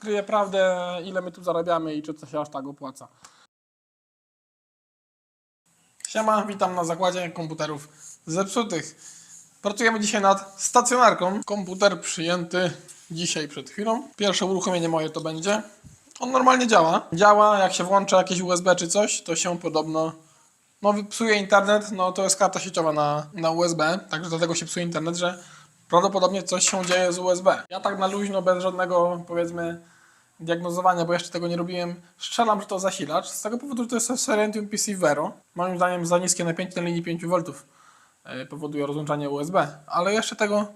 Kryje prawdę, ile my tu zarabiamy i czy to się aż tak opłaca. Siema, witam na zakładzie komputerów zepsutych. Pracujemy dzisiaj nad stacjonarką. Komputer przyjęty dzisiaj przed chwilą. Pierwsze uruchomienie moje to będzie. On normalnie działa. Działa, jak się włącza jakieś USB czy coś, to się podobno no psuje internet, no to jest karta sieciowa na, na USB, także dlatego się psuje internet, że prawdopodobnie coś się dzieje z USB. Ja tak na luźno, bez żadnego powiedzmy diagnozowania, bo jeszcze tego nie robiłem, strzelam, że to zasilacz, z tego powodu, że to jest Serentium PC Vero. Moim zdaniem za niskie napięcie na linii 5 V e, powoduje rozłączanie USB, ale jeszcze tego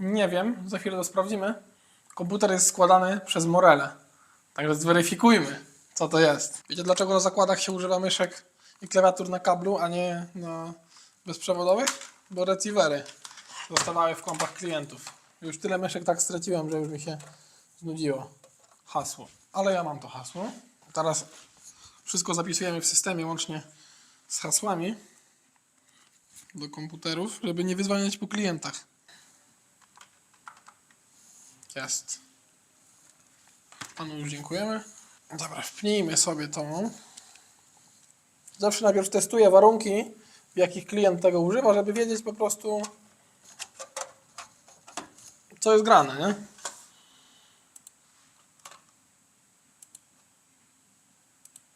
nie wiem, za chwilę to sprawdzimy. Komputer jest składany przez Morele, także zweryfikujmy, co to jest. Wiecie dlaczego na zakładach się używa myszek i klawiatur na kablu, a nie na bezprzewodowych? Bo receivery zostawały w kompach klientów. Już tyle myszek tak straciłem, że już mi się znudziło hasło. Ale ja mam to hasło. Teraz wszystko zapisujemy w systemie łącznie z hasłami do komputerów, żeby nie wyzwaniać po klientach. Jest. Panu już dziękujemy. Dobra, wpnijmy sobie tą. Zawsze najpierw testuję warunki, w jakich klient tego używa, żeby wiedzieć po prostu, co jest grane, nie?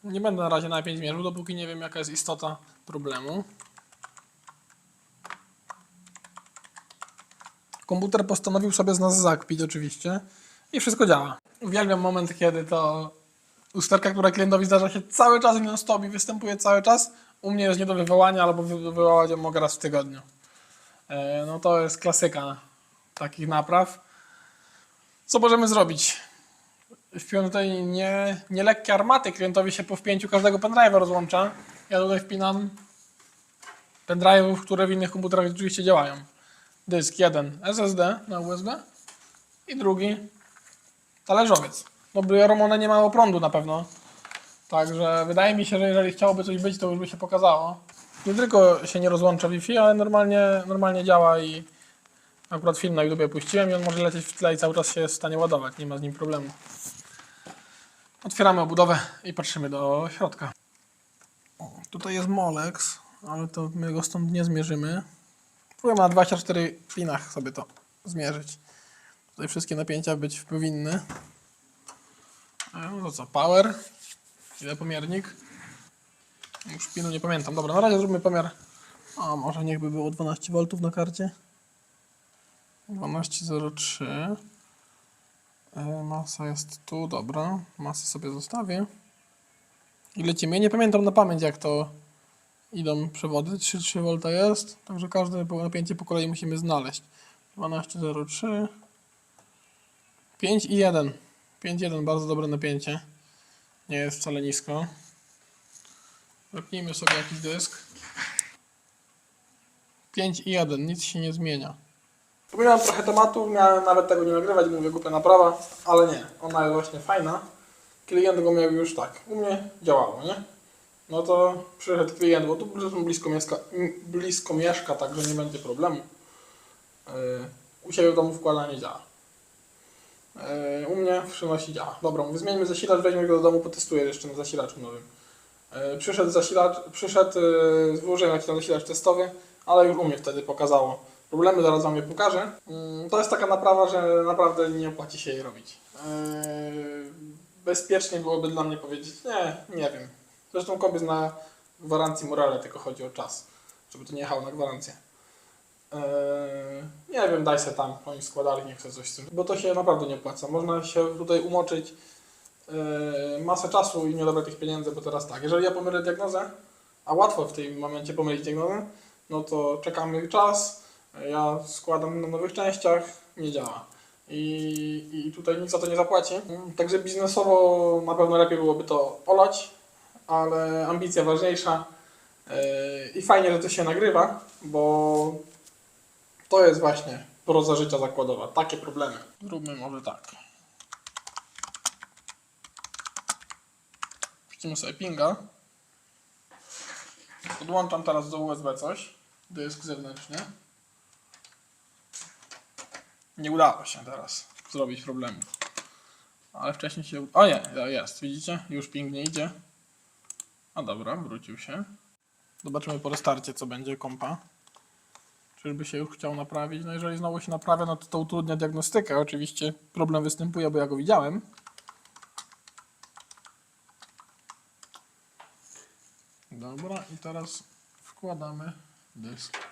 Nie będę na razie napięć mierzył, dopóki nie wiem, jaka jest istota problemu. Komputer postanowił sobie z nas zakpić oczywiście i wszystko działa. Uwielbiam moment, kiedy to usterka, która klientowi zdarza się cały czas i non stop i występuje cały czas, u mnie jest nie do wywołania albo wy- wywołać ją mogę raz w tygodniu. E, No to jest klasyka takich napraw. Co możemy zrobić? Wpiłem tutaj nie, nie lekkie armaty, klientowi się po wpięciu każdego pendrive'a rozłącza. Ja tutaj wpinam pendrive'ów, które w innych komputerach rzeczywiście działają. Dysk jeden SSD na USB i drugi talerzowiec. No bo one nie mają prądu na pewno. Także wydaje mi się, że jeżeli chciałoby coś być, to już by się pokazało. Nie tylko się nie rozłącza Wi-Fi, ale normalnie, normalnie działa i akurat film na YouTube puściłem i on może lecieć w tle i cały czas się jest w stanie ładować, nie ma z nim problemu. Otwieramy obudowę i patrzymy do środka. Tutaj jest Molex, ale to my go stąd nie zmierzymy. Próbujemy na 24 pinach sobie to zmierzyć. Tutaj wszystkie napięcia być powinny. E, No to co, power. Ile pomiernik? Już pinu nie pamiętam. Dobra, na razie zróbmy pomiar. A może niech by było 12 V na karcie. 12,03. E, Masa jest tu, dobra. Masę sobie zostawię. Ile ciemię? Nie pamiętam na pamięć jak to idą przewody. 3,3 V jest. Także każde napięcie po kolei musimy znaleźć. 12,03. 5 i 1. 5,1 bardzo dobre napięcie. Nie jest wcale nisko. Wepnijmy sobie jakiś dysk. 5 i 1, nic się nie zmienia. Pominąłem trochę tematu, miałem nawet tego nie nagrywać, mówię głupia naprawa, ale nie, ona jest właśnie fajna. Klient go miał już tak, u mnie działało, nie? No to przyszedł klient, bo tu blisko mieszka, blisko mieszka także nie będzie problemu. Yy, u siebie w domu wkładanie działa. Yy, u mnie przynosi działa. Dobra, mówię, zmieńmy zasilacz, weźmy go do domu, potestuję jeszcze na zasilaczu nowym. Yy, przyszedł zasilacz, przyszedł, yy, jakiś tam zasilacz testowy, ale już u mnie wtedy pokazało. Problemy zaraz Wam je pokażę. Mm, To jest taka naprawa, że naprawdę nie opłaci się jej robić. Yy, Bezpiecznie byłoby dla mnie powiedzieć, nie, nie wiem. Zresztą kobiet na gwarancji morale, tylko chodzi o czas, żeby to nie jechało na gwarancję. Yy, nie wiem, daj se tam, oni składali, nie chcę coś z tym, bo to się naprawdę nie opłaca. Można się tutaj umoczyć yy, masę czasu i nie odebrać tych pieniędzy, bo teraz tak, jeżeli ja pomylę diagnozę, a łatwo w tym momencie pomylić diagnozę, no to czekamy czas, ja składam na nowych częściach, nie działa. I, I tutaj nikt za to nie zapłaci. Także biznesowo na pewno lepiej byłoby to olać, ale ambicja ważniejsza. Yy, I fajnie, że to się nagrywa, bo to jest właśnie proza życia zakładowa. Takie problemy. Zróbmy może tak. Puścimy sobie pinga. Podłączam teraz do USB coś. Dysk zewnętrzny. Nie udało się teraz zrobić problemu. Ale wcześniej się... O nie, jest, widzicie? Już pięknie idzie. A dobra, wrócił się. Zobaczymy po restarcie, co będzie kompa. Czyżby się już chciał naprawić? No jeżeli znowu się naprawia, no to to utrudnia diagnostykę. Oczywiście problem występuje, bo ja go widziałem. Dobra, i teraz wkładamy dysk.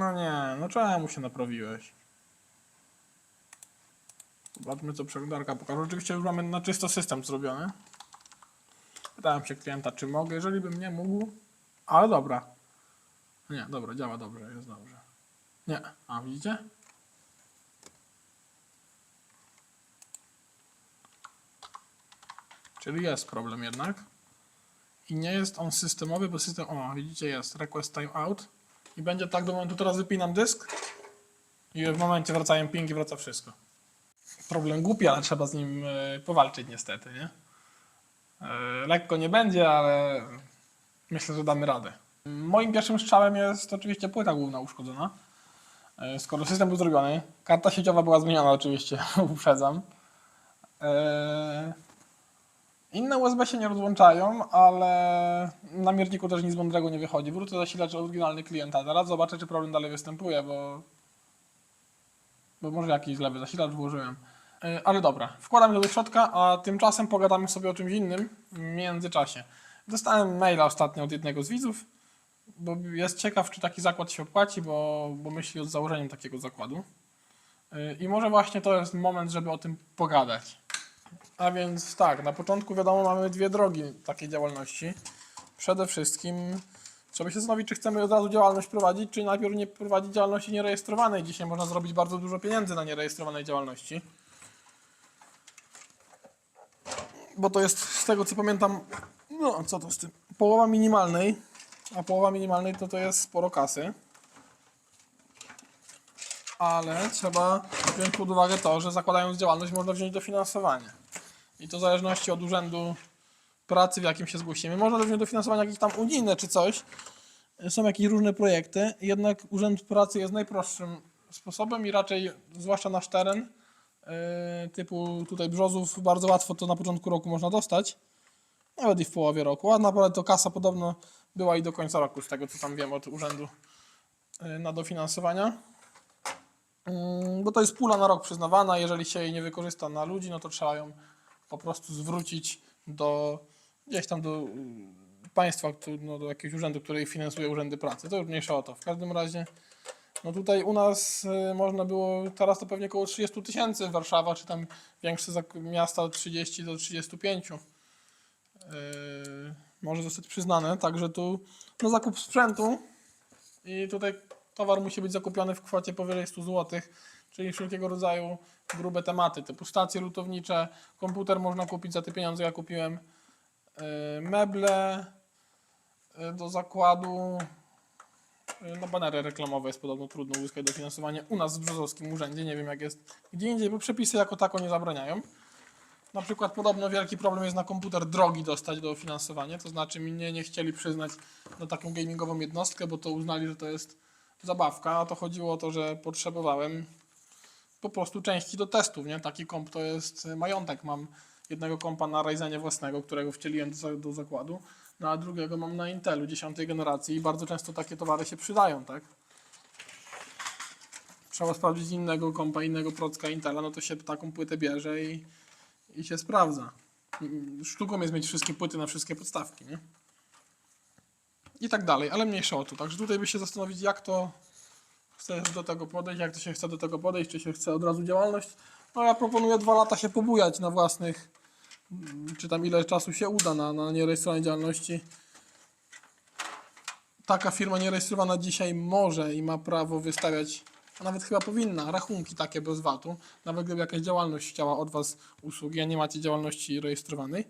No nie, no czemu się naprawiłeś? Zobaczmy co przeglądarka pokaże. Oczywiście już mamy na czysto system zrobiony. Pytałem się klienta, czy mogę, jeżeli bym nie mógł. Ale dobra. Nie, dobra, działa dobrze, jest dobrze. Nie, a widzicie? Czyli jest problem jednak. I nie jest on systemowy, bo system, o widzicie jest, request timeout. I będzie tak do momentu, teraz wypinam dysk. I w momencie wracają pingi, wraca wszystko. Problem głupi, ale trzeba z nim e, powalczyć niestety, nie? E, Lekko nie będzie, ale myślę, że damy radę. Moim pierwszym strzałem jest oczywiście płyta główna uszkodzona. E, Skoro system był zrobiony, karta sieciowa była zmieniona oczywiście, uprzedzam. E, Inne USB się nie rozłączają, ale na mierniku też nic mądrego nie wychodzi. Wrócę zasilacz oryginalny klienta. Teraz zobaczę, czy problem dalej występuje, bo, bo może jakiś lewy zasilacz włożyłem. Yy, Ale dobra, wkładam go do środka, a tymczasem pogadamy sobie o czymś innym w międzyczasie. Dostałem maila ostatnio od jednego z widzów, bo jest ciekaw, czy taki zakład się opłaci, bo, bo myśli o założeniu takiego zakładu. Yy, I może właśnie to jest moment, żeby o tym pogadać. A więc tak, na początku wiadomo mamy dwie drogi takiej działalności. Przede wszystkim trzeba się zastanowić, czy chcemy od razu działalność prowadzić, czy najpierw nie prowadzić działalności nierejestrowanej. Dzisiaj można zrobić bardzo dużo pieniędzy na nierejestrowanej działalności. Bo to jest z tego co pamiętam, no co to z tym, połowa minimalnej, a połowa minimalnej to to jest sporo kasy. Ale trzeba wziąć pod uwagę to, że zakładając działalność można wziąć dofinansowanie. I to w zależności od urzędu pracy, w jakim się zgłosimy. Można wziąć dofinansowanie jakieś tam unijne czy coś. Są jakieś różne projekty, jednak Urząd Pracy jest najprostszym sposobem i raczej, zwłaszcza nasz teren, yy, typu tutaj Brzozów, bardzo łatwo to na początku roku można dostać. Nawet i w połowie roku. A naprawdę to kasa podobno była i do końca roku, z tego co tam wiem od urzędu yy, na dofinansowania. Mm, Bo to jest pula na rok przyznawana, jeżeli się jej nie wykorzysta na ludzi, no to trzeba ją po prostu zwrócić do gdzieś tam do y, państwa, no, do jakiegoś urzędu, który finansuje urzędy pracy. To już mniejsza o to. W każdym razie, no tutaj u nas y, można było, teraz to pewnie około 30 tysięcy Warszawa, czy tam większe miasta od 30 do 35. Yy, może zostać przyznane, także tu no zakup sprzętu i tutaj towar musi być zakupiony w kwocie powyżej 100 zł, czyli wszelkiego rodzaju grube tematy, typu stacje lutownicze, komputer można kupić za te pieniądze, ja kupiłem, yy, meble yy, do zakładu, yy, no banery reklamowe jest podobno trudno uzyskać dofinansowanie u nas w Brzozowskim Urzędzie, nie wiem jak jest gdzie indziej, bo przepisy jako tako nie zabraniają. Na przykład podobno wielki problem jest na komputer drogi dostać do finansowania, to znaczy mnie nie chcieli przyznać na taką gamingową jednostkę, bo to uznali, że to jest zabawka, a to chodziło o to, że potrzebowałem po prostu części do testów, nie? Taki komp to jest majątek. Mam jednego kompa na Ryzenie własnego, którego wcieliłem do, do zakładu, no a drugiego mam na Intelu 10 generacji i bardzo często takie towary się przydają, tak? Trzeba sprawdzić innego kompa, innego procka Intela, no to się taką płytę bierze i, i się sprawdza. Mm, Sztuką jest mieć wszystkie płyty na wszystkie podstawki, nie? I tak dalej, ale mniejsza o to. Także tutaj by się zastanowić, jak to chcesz do tego podejść, jak to się chce do tego podejść, czy się chce od razu działalność. No ja proponuję dwa lata się pobujać na własnych, mm, czy tam ile czasu się uda na, na nierejestrowanej działalności. Taka firma nierejestrowana dzisiaj może i ma prawo wystawiać, a nawet chyba powinna, rachunki takie bez VAT-u. Nawet gdyby jakaś działalność chciała od Was usługi, a nie macie działalności rejestrowanej,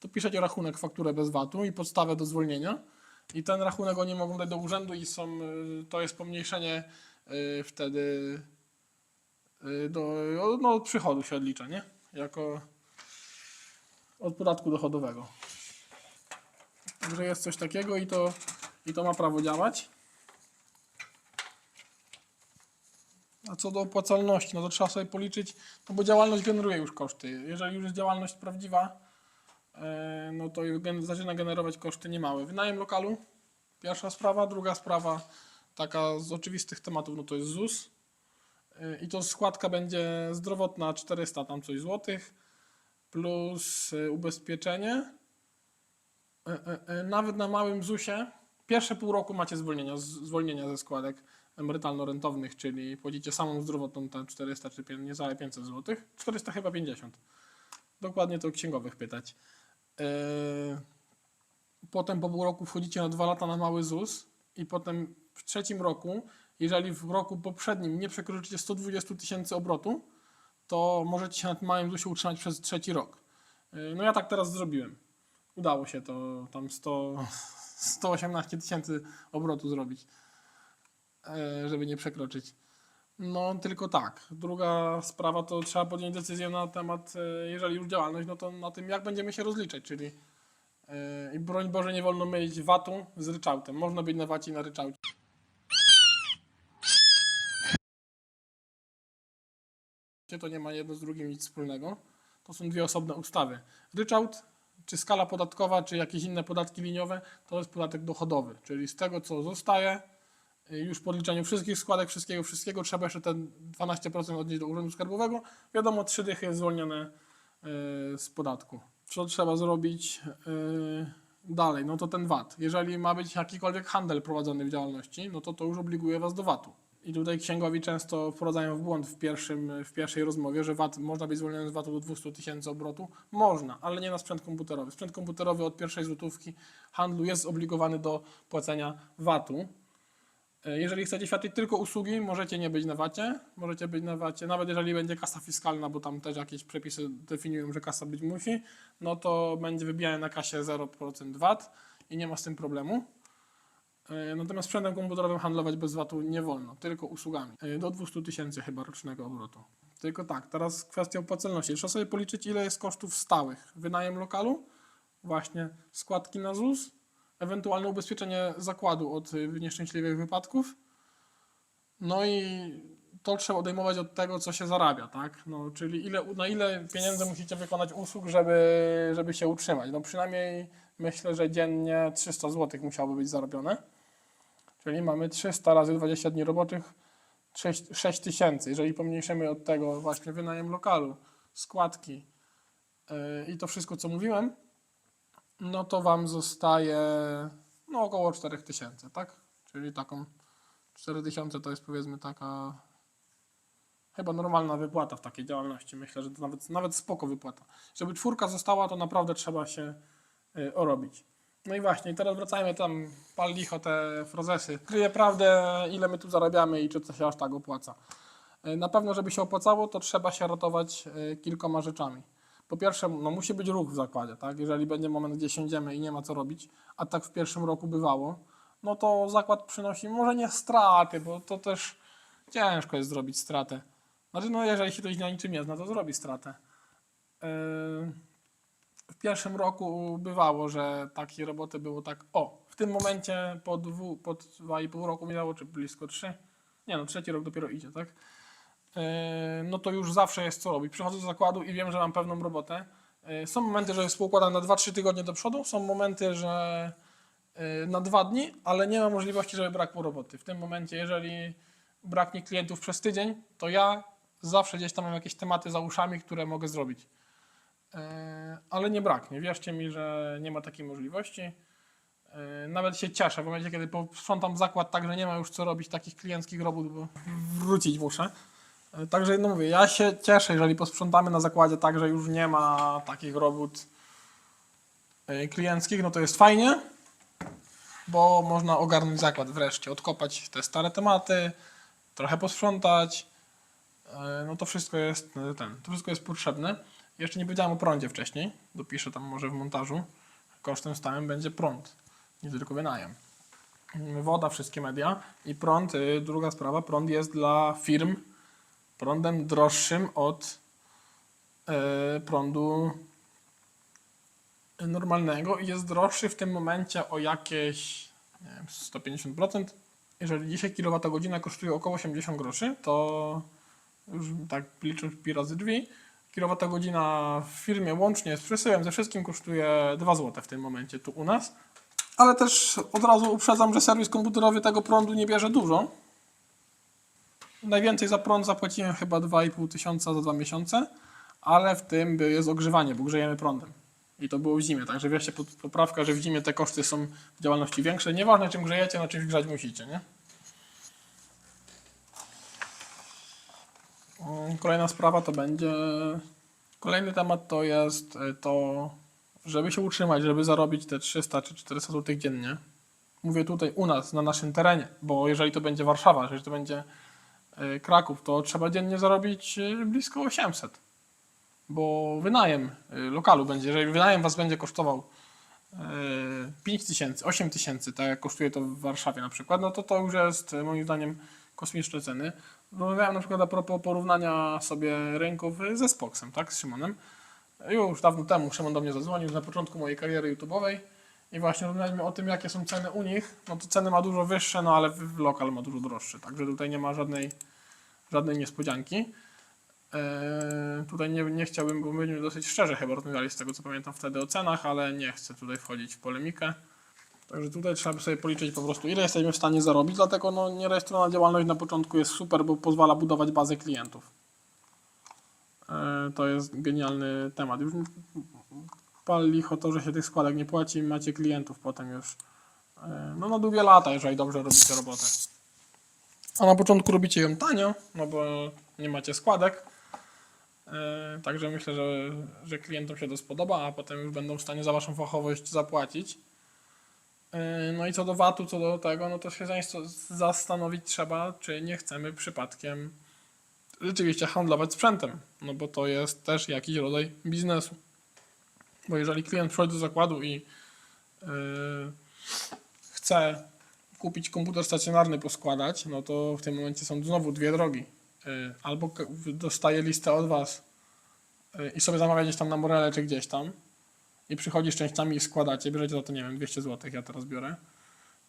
to piszecie rachunek, fakturę bez VAT-u i podstawę do zwolnienia. I ten rachunek oni mogą dać do urzędu i są, y, to jest pomniejszenie y, wtedy y, do no, od przychodu się odlicza, nie? Jako od podatku dochodowego. Także jest coś takiego i to, i to ma prawo działać. A co do opłacalności, no to trzeba sobie policzyć, no bo działalność generuje już koszty. Jeżeli już jest działalność prawdziwa, no to zaczyna generować koszty niemałe. Wynajem lokalu, pierwsza sprawa. Druga sprawa, taka z oczywistych tematów, no to jest ZUS. E, I to składka będzie zdrowotna 400 tam coś złotych, plus e, ubezpieczenie. E, e, e, Nawet na małym ZUSie pierwsze pół roku macie zwolnienia, zwolnienia ze składek emerytalno-rentownych, czyli płacicie samą zdrowotną tam 400 czy niecałe 500 zł. 400 chyba 50. Dokładnie to księgowych pytać. E, Potem po pół roku wchodzicie na dwa lata na mały ZUS i potem w trzecim roku, jeżeli w roku poprzednim nie przekroczycie 120 tysięcy obrotu, to możecie się na tym małym ZUSie utrzymać przez trzeci rok. E, No ja tak teraz zrobiłem. Udało się to tam 100, 118 tysięcy obrotu zrobić, e, żeby nie przekroczyć. No tylko tak. Druga sprawa to trzeba podjąć decyzję na temat, e, jeżeli już działalność, no to na tym jak będziemy się rozliczać, czyli e, i broń Boże nie wolno mylić VAT-u z ryczałtem. Można być na VAT i na ryczałcie. To nie ma jedno z drugim nic wspólnego. To są dwie osobne ustawy. Ryczałt, czy skala podatkowa, czy jakieś inne podatki liniowe, to jest podatek dochodowy, czyli z tego, co zostaje, już po odliczeniu wszystkich składek, wszystkiego, wszystkiego, trzeba jeszcze ten 12% odnieść do Urzędu Skarbowego. Wiadomo, trzy dychy jest zwolnione y, z podatku. Co trzeba zrobić y, dalej? No to ten VAT. Jeżeli ma być jakikolwiek handel prowadzony w działalności, no to to już obliguje Was do VAT-u. I tutaj księgowi często wprowadzają w błąd w, pierwszym, w pierwszej rozmowie, że VAT można być zwolniony z VAT-u do 200 tysięcy obrotu. Można, ale nie na sprzęt komputerowy. Sprzęt komputerowy od pierwszej złotówki handlu jest zobligowany do płacenia VAT-u. E, Jeżeli chcecie świadczyć tylko usługi, możecie nie być na VAT-ie. Możecie być na VAT-ie, nawet jeżeli będzie kasa fiskalna, bo tam też jakieś przepisy definiują, że kasa być musi, no to będzie wybijane na kasie 0% VAT i nie ma z tym problemu. E, Natomiast sprzętem komputerowym handlować bez VAT-u nie wolno, tylko usługami. E, Do 200 tysięcy chyba rocznego obrotu. Tylko tak, teraz kwestia opłacalności. Trzeba sobie policzyć, ile jest kosztów stałych. Wynajem lokalu, właśnie składki na ZUS, ewentualne ubezpieczenie zakładu od y, nieszczęśliwych wypadków. No i to trzeba odejmować od tego, co się zarabia, tak? No, czyli ile, na ile pieniędzy musicie wykonać usług, żeby, żeby się utrzymać. No przynajmniej myślę, że dziennie 300 zł musiałoby być zarobione. Czyli mamy 300 razy 20 dni roboczych, 6, 6 tysięcy. Jeżeli pomniejszymy od tego właśnie wynajem lokalu, składki yy, i to wszystko, co mówiłem, no to Wam zostaje no około 4000, tak? Czyli taką 4000 to jest powiedzmy taka chyba normalna wypłata w takiej działalności. Myślę, że to nawet, nawet spoko wypłata. Żeby czwórka została, to naprawdę trzeba się y, orobić. No i właśnie, teraz wracajmy tam, pal licho te frozesy. Kryje prawdę, ile my tu zarabiamy i czy to się aż tak opłaca. Y, Na pewno, żeby się opłacało, to trzeba się ratować y, kilkoma rzeczami. Po pierwsze, no musi być ruch w zakładzie, tak? Jeżeli będzie moment, gdzie siądziemy i nie ma co robić, a tak w pierwszym roku bywało, no to zakład przynosi może nie straty, bo to też ciężko jest zrobić stratę. Znaczy, no jeżeli się ktoś na niczym nie zna, to zrobi stratę. Yy, W pierwszym roku bywało, że takie roboty było tak, o, w tym momencie po, dwu, po dwa i pół roku minęło, czy blisko trzy, nie no, trzeci rok dopiero idzie, tak? Yy, no to już zawsze jest co robić. Przychodzę do zakładu i wiem, że mam pewną robotę. Yy, Są momenty, że jest poukładane na 2-3 tygodnie do przodu, są momenty, że yy, na dwa dni, ale nie ma możliwości, żeby brakło roboty. W tym momencie, jeżeli braknie klientów przez tydzień, to ja zawsze gdzieś tam mam jakieś tematy za uszami, które mogę zrobić. Ale nie braknie. Wierzcie mi, że nie ma takiej możliwości. Nawet się cieszę w momencie, kiedy posprzątam zakład tak, że nie ma już co robić takich klienckich robót, bo wrócić muszę. Także no mówię, ja się cieszę, jeżeli posprzątamy na zakładzie tak, że już nie ma takich robót yy, klienckich, no to jest fajnie, bo można ogarnąć zakład wreszcie, odkopać te stare tematy, trochę posprzątać. Yy, No to wszystko jest yy, ten, to wszystko jest potrzebne. Jeszcze nie powiedziałem o prądzie wcześniej, dopiszę tam może w montażu. Kosztem stałym będzie prąd, nie tylko wynajem. Woda, wszystkie media i prąd, yy, druga sprawa, prąd jest dla firm prądem droższym od yy, prądu normalnego i jest droższy w tym momencie o jakieś wiem, 150%. Jeżeli dzisiaj kilowatogodzina kosztuje około 80 groszy, to już tak licząc pi razy drzwi, kilowatogodzina w firmie łącznie z przesyłem, ze wszystkim kosztuje 2 zł w tym momencie tu u nas. Ale też od razu uprzedzam, że serwis komputerowy tego prądu nie bierze dużo. Najwięcej za prąd zapłaciłem chyba 2,5 tysiąca za dwa miesiące, ale w tym jest ogrzewanie, bo grzejemy prądem. I to było w zimie, także wierzcie poprawka, że w zimie te koszty są w działalności większe. Nieważne czym grzejecie, na czymś grzać musicie, nie? Kolejna sprawa to będzie. Kolejny temat to jest y, to, żeby się utrzymać, żeby zarobić te 300 czy 400 zł dziennie. Mówię tutaj u nas, na naszym terenie, bo jeżeli to będzie Warszawa, jeżeli to będzie Kraków, to trzeba dziennie zarobić y, blisko 800. Bo wynajem y, lokalu będzie, jeżeli wynajem was będzie kosztował 5 tysięcy, 8 tysięcy, tak jak kosztuje to w Warszawie na przykład, no to to już jest moim zdaniem kosmiczne ceny. Rozmawiałem na przykład a propos porównania sobie rynków ze Spoxem, tak, z Szymonem. Już dawno temu Szymon do mnie zadzwonił na początku mojej kariery YouTube'owej i właśnie rozmawialiśmy o tym, jakie są ceny u nich. No to ceny ma dużo wyższe, no ale w lokal ma dużo droższe, także tutaj nie ma żadnej, żadnej niespodzianki. Eee, tutaj nie, nie chciałbym, bo myśmy dosyć szczerze chyba rozmawiali z tego co pamiętam wtedy o cenach, ale nie chcę tutaj wchodzić w polemikę. Także tutaj trzeba by sobie policzyć po prostu ile jesteśmy w stanie zarobić, dlatego no, nierejestrowana działalność na początku jest super, bo pozwala budować bazę klientów. Eee, to jest genialny temat. Już pal licho to, że się tych składek nie płaci macie klientów potem już eee, no na długie lata, jeżeli dobrze robicie robotę. A na początku robicie ją tanio, no bo nie macie składek. Yy, Także myślę, że, że klientom się to spodoba, a potem już będą w stanie za Waszą fachowość zapłacić. Yy, No i co do VAT-u, co do tego, no to się zastanowić trzeba, czy nie chcemy przypadkiem rzeczywiście handlować sprzętem, no bo to jest też jakiś rodzaj biznesu. Bo jeżeli klient przychodzi do zakładu i yy, chce kupić komputer stacjonarny, poskładać, no to w tym momencie są znowu dwie drogi. Y, Albo dostaje listę od Was y, i sobie zamawia gdzieś tam na Morele czy gdzieś tam i przychodzi z częściami i składacie, bierzecie za to, nie wiem, 200 zł, ja teraz biorę.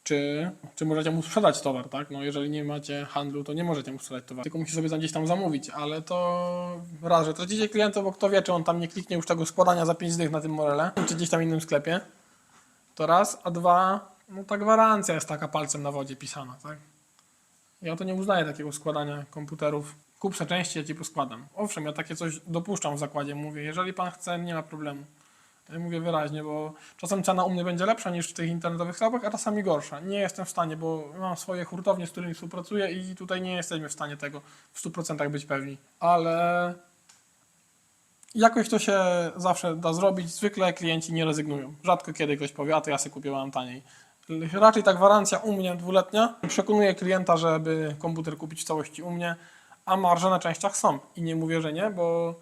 Czy, czy możecie mu sprzedać towar, tak? No jeżeli nie macie handlu, to nie możecie mu sprzedać towaru, tylko musicie sobie tam gdzieś tam zamówić, ale to raz, że tracicie klienta, bo kto wie, czy on tam nie kliknie już tego składania za 5 dych na tym Morele, czy gdzieś tam innym sklepie. To raz, a dwa, no ta gwarancja jest taka palcem na wodzie pisana, tak? Ja to nie uznaję takiego składania komputerów. Kup części, ja ci poskładam. Owszem, ja takie coś dopuszczam w zakładzie, mówię, jeżeli pan chce, nie ma problemu. Ja Mówię wyraźnie, bo czasem cena u mnie będzie lepsza niż w tych internetowych sklepach, a czasami gorsza. Nie jestem w stanie, bo mam swoje hurtownie, z którymi współpracuję i tutaj nie jesteśmy w stanie tego w 100% być pewni. Ale Jakoś to się zawsze da zrobić. Zwykle klienci nie rezygnują. Rzadko kiedy ktoś powie, a to ja sobie kupię mam taniej. Raczej ta gwarancja u mnie dwuletnia przekonuje klienta, żeby komputer kupić w całości u mnie, a marże na częściach są. I nie mówię, że nie, bo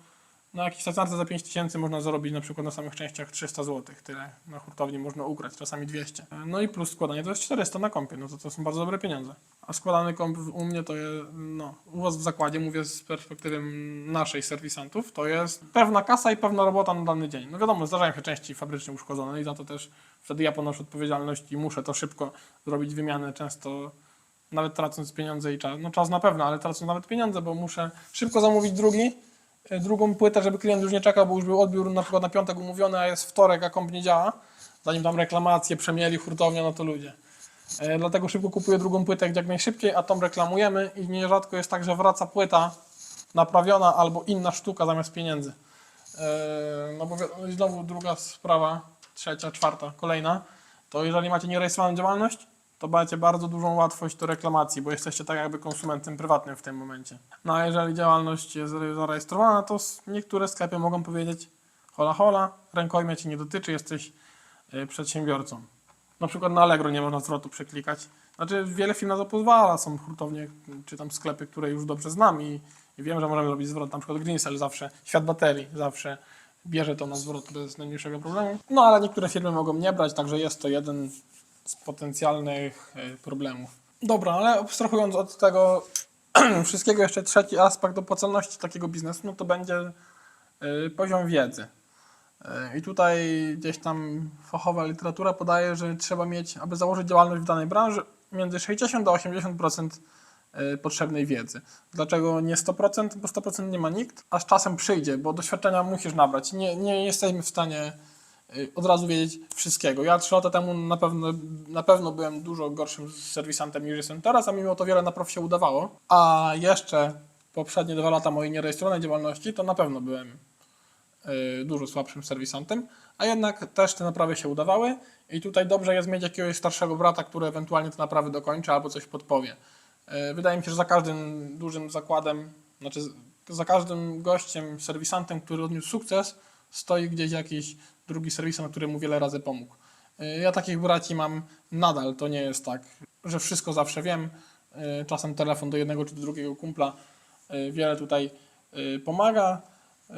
na jakiejś stacjonarce za 5000 można zarobić na przykład na samych częściach 300 zł. Tyle na hurtowni można ugrać, czasami 200. No i plus składanie to jest 400 na kompie, no to to są bardzo dobre pieniądze. A składany komp u mnie to jest, no, u was w zakładzie, mówię z perspektywy naszej serwisantów, to jest pewna kasa i pewna robota na dany dzień. No wiadomo, zdarzają się części fabrycznie uszkodzone i za to też wtedy ja ponoszę odpowiedzialność i muszę to szybko zrobić wymianę, często nawet tracąc pieniądze i czas. No czas na pewno, ale tracąc nawet pieniądze, bo muszę szybko zamówić drugi, drugą płytę, żeby klient już nie czekał, bo już był odbiór na przykład na piątek umówiony, a jest wtorek, a komp nie działa. Zanim tam reklamacje przemieli hurtownia, no to ludzie. E, Dlatego szybko kupuję drugą płytę jak najszybciej, a tą reklamujemy i nierzadko jest tak, że wraca płyta naprawiona albo inna sztuka zamiast pieniędzy. E, No bo znowu druga sprawa, trzecia, czwarta, kolejna, to jeżeli macie nierejestrowaną działalność, to macie bardzo dużą łatwość do reklamacji, bo jesteście tak jakby konsumentem prywatnym w tym momencie. No a jeżeli działalność jest zarejestrowana, to niektóre sklepy mogą powiedzieć hola hola, rękojmia Cię nie dotyczy, jesteś y, przedsiębiorcą. Na przykład na Allegro nie można zwrotu przeklikać. Znaczy wiele firm na to pozwala, są hurtownie czy tam sklepy, które już dobrze znam i, i wiem, że możemy robić zwrot. Na przykład Greensell zawsze, Świat Baterii zawsze bierze to na zwrot bez najmniejszego problemu. No ale niektóre firmy mogą nie brać, także jest to jeden z potencjalnych y, problemów. Dobra, ale abstrahując od tego wszystkiego, jeszcze trzeci aspekt opłacalności takiego biznesu, no to będzie y, poziom wiedzy. E, I tutaj gdzieś tam fachowa literatura podaje, że trzeba mieć, aby założyć działalność w danej branży, między 60 a 80% e, potrzebnej wiedzy. Dlaczego nie 100%? Bo 100% nie ma nikt, a z czasem przyjdzie, bo doświadczenia musisz nabrać. Nie, nie jesteśmy w stanie od razu wiedzieć wszystkiego. Ja trzy lata temu na pewno, na pewno byłem dużo gorszym serwisantem niż jestem teraz, a mimo to wiele na prof się udawało. A jeszcze poprzednie dwa lata mojej nierejestrowanej działalności to na pewno byłem y, dużo słabszym serwisantem, a jednak też te naprawy się udawały i tutaj dobrze jest mieć jakiegoś starszego brata, który ewentualnie te naprawy dokończy albo coś podpowie. Y, Wydaje mi się, że za każdym dużym zakładem, znaczy za każdym gościem, serwisantem, który odniósł sukces, stoi gdzieś jakiś drugi serwisant, który mu wiele razy pomógł. Y, Ja takich braci mam nadal, to nie jest tak, że wszystko zawsze wiem. Y, Czasem telefon do jednego czy do drugiego kumpla y, wiele tutaj pomaga.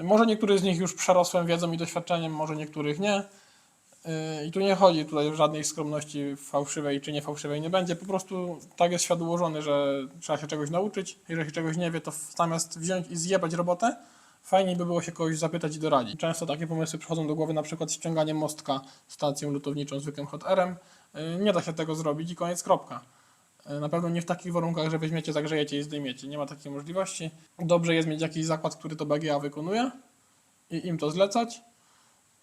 Może niektórych z nich już przerosłem wiedzą i doświadczeniem, może niektórych nie. I tu nie chodzi tutaj żadnej skromności fałszywej czy nie fałszywej nie będzie. Po prostu tak jest świat ułożony, że trzeba się czegoś nauczyć. Jeżeli się czegoś nie wie, to zamiast wziąć i zjebać robotę, fajniej by było się kogoś zapytać i doradzić. Często takie pomysły przychodzą do głowy, na przykład ściąganie mostka stacją lutowniczą zwykłym hot RM. Y, Nie da się tego zrobić i koniec, kropka. Y, Na pewno nie w takich warunkach, że weźmiecie, zagrzejecie i zdejmiecie. Nie ma takiej możliwości. Dobrze jest mieć jakiś zakład, który to BGA wykonuje i im to zlecać.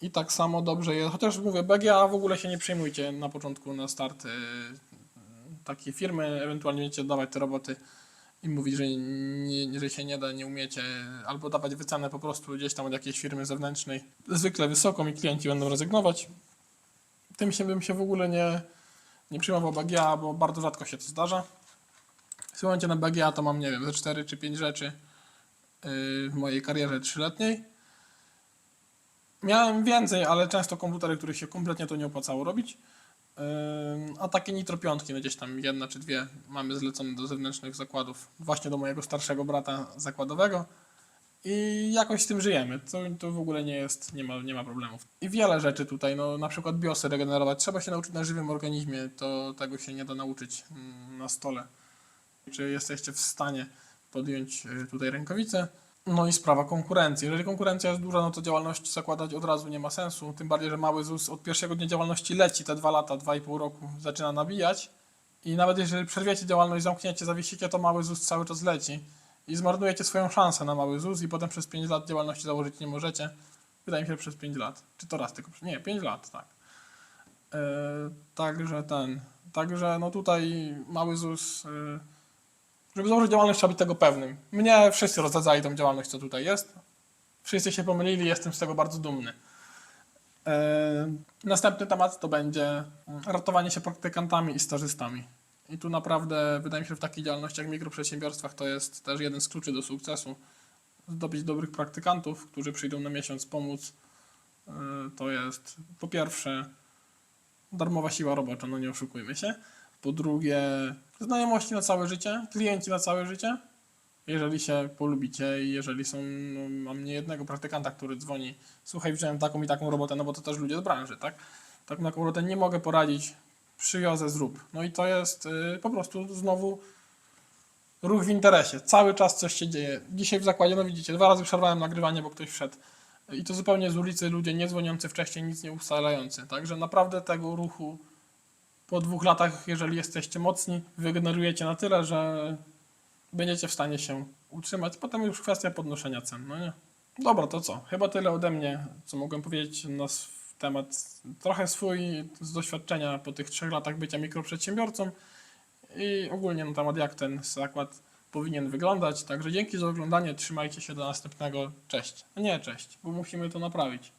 I tak samo dobrze jest, chociaż mówię, BGA w ogóle się nie przejmujcie na początku na start y, takiej firmy, ewentualnie będziecie dawać te roboty i mówić, że, nie, że się nie da, nie umiecie, albo dawać wycenę po prostu gdzieś tam od jakiejś firmy zewnętrznej, zwykle wysoką i klienci będą rezygnować. Tym się bym się w ogóle nie, nie przyjmował BGA, bo bardzo rzadko się to zdarza. W momencie na BGA to mam, nie wiem, ze 4 czy 5 rzeczy yy, w mojej karierze trzyletniej. Miałem więcej, ale często komputery, których się kompletnie to nie opłacało robić. A takie nitro piątki, no gdzieś tam jedna czy dwie mamy zlecone do zewnętrznych zakładów, właśnie do mojego starszego brata zakładowego. I jakoś z tym żyjemy. To, to w ogóle nie jest, nie ma, nie ma problemów. I wiele rzeczy tutaj, no na przykład biosy regenerować. Trzeba się nauczyć na żywym organizmie, to tego się nie da nauczyć mm, na stole. Czy jesteście w stanie podjąć y, tutaj rękawice? No i sprawa konkurencji. Jeżeli konkurencja jest duża, no to działalność zakładać od razu nie ma sensu. Tym bardziej, że mały ZUS od pierwszego dnia działalności leci te dwa lata, dwa i pół roku zaczyna nabijać. I nawet jeżeli przerwiecie działalność, zamkniecie, zawiesicie, to mały ZUS cały czas leci. I zmarnujecie swoją szansę na mały ZUS i potem przez 5 lat działalności założyć nie możecie. Wydaje mi się, przez 5 lat. Czy to raz tylko? Nie, 5 lat, tak. Yy, także ten. Także no tutaj mały ZUS. Yy, żeby założyć działalność, trzeba być tego pewnym. Mnie wszyscy rozzadzali tą działalność, co tutaj jest. Wszyscy się pomylili, jestem z tego bardzo dumny. E, Następny temat to będzie ratowanie się praktykantami i stażystami. I tu naprawdę wydaje mi się, że w takich działalnościach, jak mikroprzedsiębiorstwach, to jest też jeden z kluczy do sukcesu. Zdobyć dobrych praktykantów, którzy przyjdą na miesiąc pomóc. E, To jest po pierwsze darmowa siła robocza, no nie oszukujmy się. Po drugie, znajomości na całe życie, klienci na całe życie. Jeżeli się polubicie i jeżeli są, no, mam nie jednego praktykanta, który dzwoni, słuchaj, wziąłem taką i taką robotę, no bo to też ludzie z branży, tak? Taką taką robotę nie mogę poradzić, przywiozę, zrób. No i to jest y, po prostu znowu ruch w interesie. Cały czas coś się dzieje. Dzisiaj w zakładzie, no widzicie, dwa razy przerwałem nagrywanie, bo ktoś wszedł. I to zupełnie z ulicy, ludzie nie dzwoniący wcześniej, nic nie ustalający. Także naprawdę tego ruchu po dwóch latach, jeżeli jesteście mocni, wygenerujecie na tyle, że będziecie w stanie się utrzymać. Potem już kwestia podnoszenia cen, no nie? Dobra, to co? Chyba tyle ode mnie, co mogłem powiedzieć na temat trochę swój z doświadczenia po tych trzech latach bycia mikroprzedsiębiorcą i ogólnie na temat jak ten zakład powinien wyglądać. Także dzięki za oglądanie, trzymajcie się do następnego. Cześć. A nie, cześć, bo musimy to naprawić.